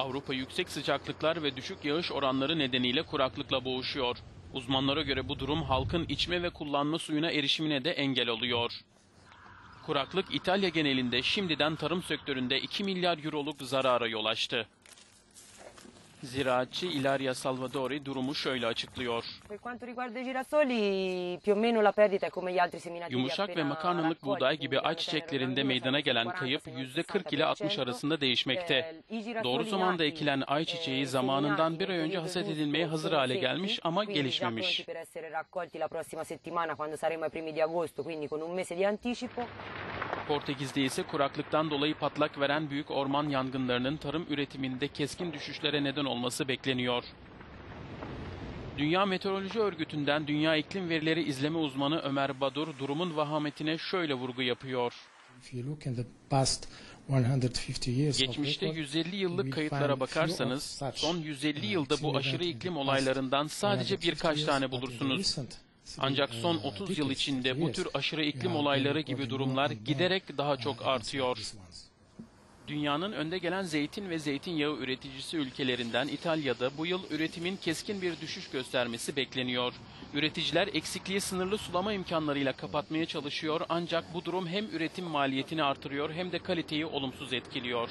Avrupa yüksek sıcaklıklar ve düşük yağış oranları nedeniyle kuraklıkla boğuşuyor. Uzmanlara göre bu durum halkın içme ve kullanma suyuna erişimine de engel oluyor. Kuraklık İtalya genelinde şimdiden tarım sektöründe 2 milyar euroluk zarara yol açtı. Ziraatçı Ilaria Salvadori durumu şöyle açıklıyor. Yumuşak ve makarnalık buğday gibi ayçiçeklerinde meydana gelen 40, kayıp 50, %40 ile 60 arasında değişmekte. Eh, Doğru zamanda ekilen ayçiçeği eh, zamanından bir ay önce giusto edilmeye hazır hale gelmiş ama gelişmemiş. Portekiz'de ise kuraklıktan dolayı patlak veren büyük orman yangınlarının tarım üretiminde keskin düşüşlere neden olması bekleniyor. Dünya Meteoroloji Örgütü'nden Dünya İklim Verileri İzleme Uzmanı Ömer Badur durumun vahametine şöyle vurgu yapıyor. If you look in the past 150 years of Geçmişte record, 150 yıllık kayıtlara bakarsanız son 150 uh, yılda bu aşırı iklim olaylarından sadece 150 birkaç tane bulursunuz. Ancak son uh, 30 yıl decades, içinde bu tür aşırı iklim olayları gibi durumlar giderek daha çok artıyor. Dünyanın önde gelen zeytin ve zeytinyağı üreticisi ülkelerinden İtalya'da bu yıl üretimin keskin bir düşüş göstermesi bekleniyor. Üreticiler eksikliği sınırlı sulama imkanlarıyla kapatmaya çalışıyor ancak bu durum hem üretim maliyetini artırıyor hem de kaliteyi olumsuz etkiliyor.